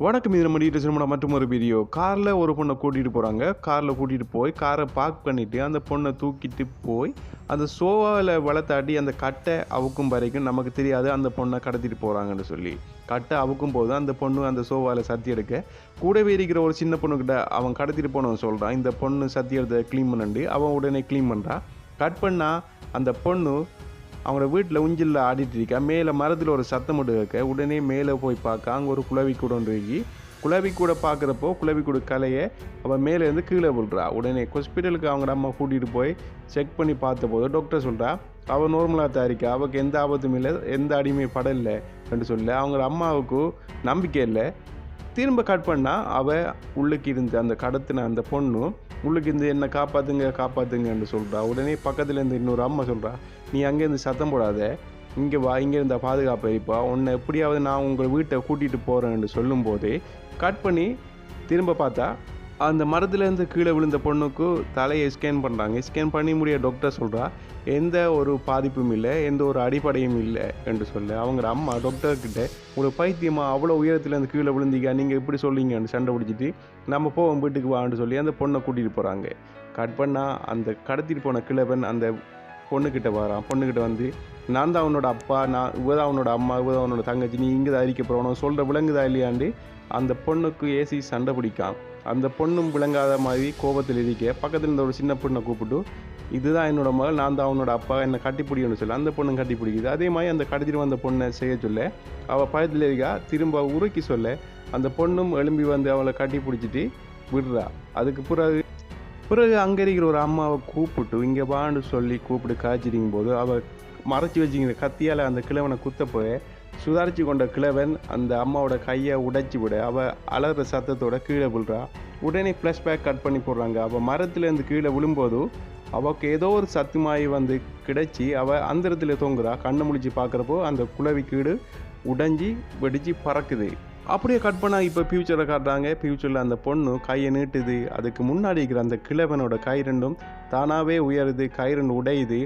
வணக்கம் இது நம்ம டீட்டெயில்ஸ் நம்ம மற்றும் ஒரு வீடியோ காரில் ஒரு பொண்ணை கூட்டிகிட்டு போகிறாங்க காரில் கூட்டிகிட்டு போய் காரை பார்க் பண்ணிவிட்டு அந்த பொண்ணை தூக்கிட்டு போய் அந்த சோவாவில் வளர்த்தாட்டி அந்த கட்டை அவுக்கும் வரைக்கும் நமக்கு தெரியாது அந்த பொண்ணை கடத்திட்டு போகிறாங்கன்னு சொல்லி. கட்டை அவுக்கும் போது அந்த பொண்ணு அந்த சோவாவில் சத்தி எடுக்க. கூடவே இருக்கிற ஒரு சின்ன பொண்ணுக்கிட்ட அவன் கடத்திட்டு போனவன் சொல்கிறான் இந்த பொண்ணு சத்தி எடுத்த க்ளீன் பண்ணண்டு அவன் உடனே க்ளீன் பண்ணுறான் கட் பண்ணால் அந்த பொண்ணு அவங்களோட வீட்டில் உஞ்சிலில் ஆடிட்டு இருக்கா? மேலே மரத்தில் ஒரு சத்தம் மட்டும் கேட்க உடனே மேலே போய் பார்க்க அங்கே ஒரு குழவி கூட ஒன்று இருக்கி. குளவி கூட பார்க்குறப்போ குழவி கூட கலையை அவள் மேலேருந்து கீழே விழுறா. உடனே ஹாஸ்பிட்டலுக்கு அவங்க அம்மா கூட்டிகிட்டு போய் செக் பண்ணி பார்த்தபோது டாக்டர் சொல்கிறா அவள் நார்மலாக தான் இருக்கா. அவளுக்கு எந்த ஆபத்தும் இல்லை எந்த அடிமை படலை. என்று சொல்ல அவங்க அம்மாவுக்கு நம்பிக்கை இல்லை. திரும்ப கட் பண்ணால் அவள் உள்ளுக்கு இருந்து அந்த கடத்தின அந்த பொண்ணு உள்ளுக்கு இருந்து என்னை காப்பாற்றுங்க காப்பாற்றுங்கன்னு சொல்கிறா உடனே பக்கத்தில் இருந்து இன்னொரு அம்மா சொல்கிறா நீ அங்கேருந்து சத்தம் போடாத. இங்கே வா இங்கே இருந்தால் பாதுகாப்பு இருப்பா. உன்னை எப்படியாவது நான் உங்கள் வீட்டை கூட்டிகிட்டு போகிறேன்னு சொல்லும்போதே கட் பண்ணி திரும்ப பார்த்தா அந்த மரத்துலேருந்து கீழே விழுந்த பொண்ணுக்கு தலையை ஸ்கேன் பண்ணுறாங்க ஸ்கேன் பண்ணி முடிய டாக்டர் சொல்கிறா எந்த ஒரு பாதிப்பும் இல்லை எந்த ஒரு அடிப்படையும் இல்லை என்று சொல்ல. அவங்க அம்மா டாக்டர்கிட்ட உங்களுக்கு பைத்தியமா? அவ்வளோ உயரத்துலேருந்து கீழே விழுந்தீங்க நீங்கள் இப்படி சொல்லிங்கன்னு சண்டை பிடிச்சிட்டு நம்ம போவோம் வீட்டுக்கு வான்னு சொல்லி அந்த பொண்ணை கூட்டிகிட்டு போகிறாங்க கட் பண்ணால் அந்த கடத்திட்டு போன கிழவன் அந்த பொண்ணுக்கிட்ட வரான். பொண்ணுக்கிட்ட வந்து நான் தான் அவனோட அப்பா நான் இவதான் அவனோட அம்மா இவதான் அவனோட தங்கச்சி நீ இங்கே தான் அரிக்க போகிறவனோ சொல்கிற விளங்குதா இல்லையாண்டு அந்த பொண்ணுக்கு ஏசி சண்டை பிடிக்கான். அந்த பொண்ணும் விளங்காத மாதிரி கோபத்தில் இருக்க பக்கத்தில் இருந்த ஒரு சின்ன பொண்ணை கூப்பிட்டு இதுதான் என்னோட மகள் நான் தான் அவனோட அப்பா என்னை கட்டிப்பிடிக்கணும்னு சொல்ல. அந்த பொண்ணும் கட்டிப்பிடிக்குது. அதே மாதிரி அந்த கடத்திட்டு வந்த பொண்ணை செய்ய சொல்ல அவள் பயத்தில் இருக்கா திரும்ப உருக்கி சொல்ல அந்த பொண்ணும் எழும்பி வந்து அவளை கட்டி பிடிச்சிட்டு விடுறா. அதுக்கு பிறகு பிறகு அங்கே இருக்கிற ஒரு அம்மாவை கூப்பிட்டு இங்கே வான்னு சொல்லி கூப்பிட்டு காய்ச்சிருக்கும் போது அவள் மறைச்சி வச்சுக்கிற கத்தியால் அந்த கிழவனை குத்த போய் சுதாரிச்சு கொண்ட கிழவன் அந்த அம்மாவோட கையை உடைச்சி விட அவள் அலற சத்தத்தோட கீழே விழுறா. உடனே ஃப்ளாஷ்பேக் கட் பண்ணி போடுறாங்க. அவள் மரத்துலேருந்து கீழே விழும்போது அவளுக்கு ஏதோ ஒரு சத்துமாயி வந்து கிடைச்சி அவள் அந்தரத்தில் தூங்குறா. கண்ணை முடிச்சு பார்க்குறப்போ அந்த குளவி கீடு உடைஞ்சி வெடிச்சு பறக்குது. அப்படியே கட் பண்ணால் இப்போ ஃப்யூச்சரை காட்டுறாங்க. ஃப்யூச்சரில் அந்த பொண்ணு கையை நீட்டுது. அதுக்கு முன்னாடி இருக்கிற அந்த கிழவனோட கை ரெண்டும் தானாகவே உயருது கை ரெண்டு உடையுது.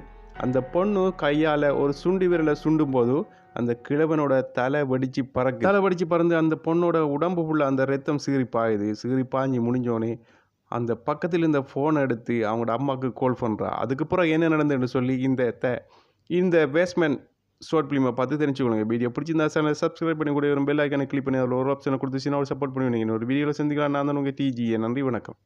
அந்த பொண்ணு கையால் ஒரு சுண்டு விரலை சுண்டும் போது அந்த கிழவனோட தலை வடித்து பறக்கு தலை வடித்து பறந்து அந்த பொண்ணோட உடம்பு ஃபுல்லாக அந்த ரத்தம் சீறி பாயுது. சீறி பாஞ்சு முடிஞ்சோடனே அந்த பக்கத்தில் இந்த ஃபோனை எடுத்து அவங்களோட அம்மாவுக்கு கால் பண்ணுறா அதுக்கப்புறம் என்ன நடந்ததுன்னு சொல்லி இந்த த இந்த பேஸ்மேன் ஷார்ட் ஃபிலிமை பார்த்து தெரிஞ்சுக்கொள்ளுங்க. வீடியோ பிடிச்சிருந்தா சேனல் சப்ஸ்கிரைப் பண்ணி கூட ஒரு பெல் ஐக்கானை கிளிக் பண்ணி அதில் ஒரு ஆப்ஷனை கொடுத்துச்சுன்னா ஒரு சப்போர்ட் பண்ணுவீங்க ஒரு வீடியோவில் சந்திக்கலாம். நான் தான் உங்கள் டிஜிஏ நன்றி வணக்கம்.